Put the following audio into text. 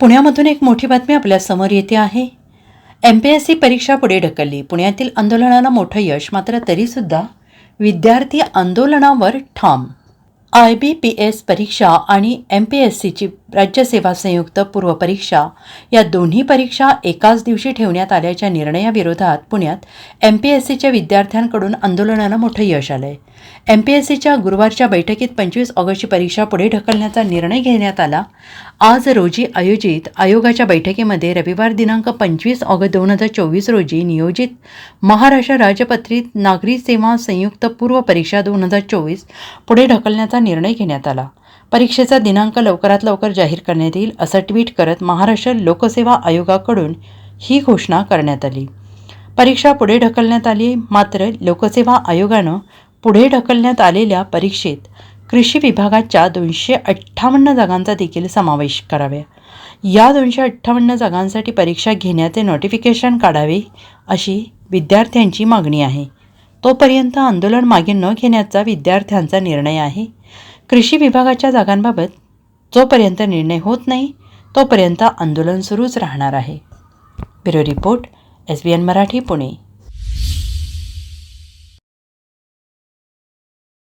पुण्यामधून एक मोठी बातमी आपल्यासमोर येते आहे. एम पी एस सी परीक्षा पुढे ढकलली. पुण्यातील आंदोलनाला मोठं यश मात्र तरीसुद्धा विद्यार्थी आंदोलनावर ठाम. आय बी पी एस परीक्षा आणि एम पी एस सीची राज्यसेवा संयुक्त पूर्वपरीक्षा या दोन्ही परीक्षा एकाच दिवशी ठेवण्यात आल्याच्या निर्णयाविरोधात पुण्यात एम पी एस सीच्या विद्यार्थ्यांकडून आंदोलनाला मोठं यश आलं आहे एम पी एस सीच्या गुरुवारच्या बैठकीत पंचवीस ऑगस्टची परीक्षा पुढे ढकलण्याचा निर्णय घेण्यात आला. आज रोजी आयोजित आयोगाच्या बैठकीमध्ये रविवार दिनांक पंचवीस ऑगस्ट दोन हजार चोवीस रोजी नियोजित महाराष्ट्र राजपत्रित नागरी सेवा संयुक्त पूर्व परीक्षा दोन हजार चोवीस पुढे ढकलण्याचा निर्णय घेण्यात आला. परीक्षेचा दिनांक लवकरात लवकर जाहीर करण्यात येईल असं ट्विट करत महाराष्ट्र लोकसेवा आयोगाकडून ही घोषणा करण्यात आली. परीक्षा पुढे ढकलण्यात आली मात्र लोकसेवा आयोगानं पुढे ढकलण्यात आलेल्या परीक्षेत कृषी विभागाच्या दोनशे अठ्ठावन्न जागांचा देखील समावेश कराव्या या दोनशे अठ्ठावन्न जागांसाठी परीक्षा घेण्याचे नोटिफिकेशन काढावे अशी विद्यार्थ्यांची मागणी आहे. तोपर्यंत आंदोलन मागे न घेण्याचा विद्यार्थ्यांचा निर्णय आहे. कृषी विभागाच्या जागांबाबत जोपर्यंत निर्णय होत नाही तोपर्यंत आंदोलन सुरूच राहणार आहे. Bureau report S B N Marathi Pune.